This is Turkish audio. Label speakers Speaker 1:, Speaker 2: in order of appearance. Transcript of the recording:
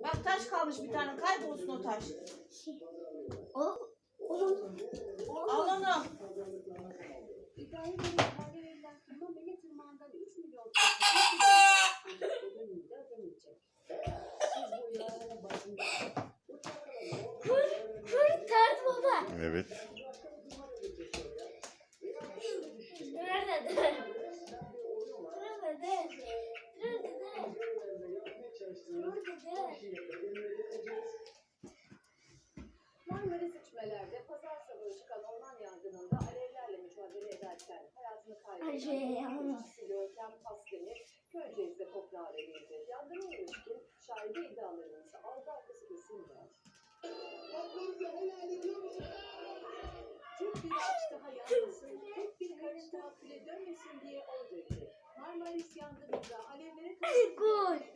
Speaker 1: Bak taş kalmış bir tane kaybolsun o taş.
Speaker 2: O, onun
Speaker 1: Al onu.
Speaker 3: İbrahim Marmara seçmelerde pazar sabahı çıkan orman yangınında alevlerle mücadele ederken hayatını
Speaker 2: Ay, şey,
Speaker 3: kaybeden kişisi Görkem Pasdemir Köyceğiz'de toprağa verildi. Yangına ilişkin şahide iddialarının ise aldı arkası kesildi. Tek bir daha yanmasın, tek bir karış daha küle dönmesin diye oy verdi. Marmaris yangınında alevlere
Speaker 2: Gol.
Speaker 3: ederken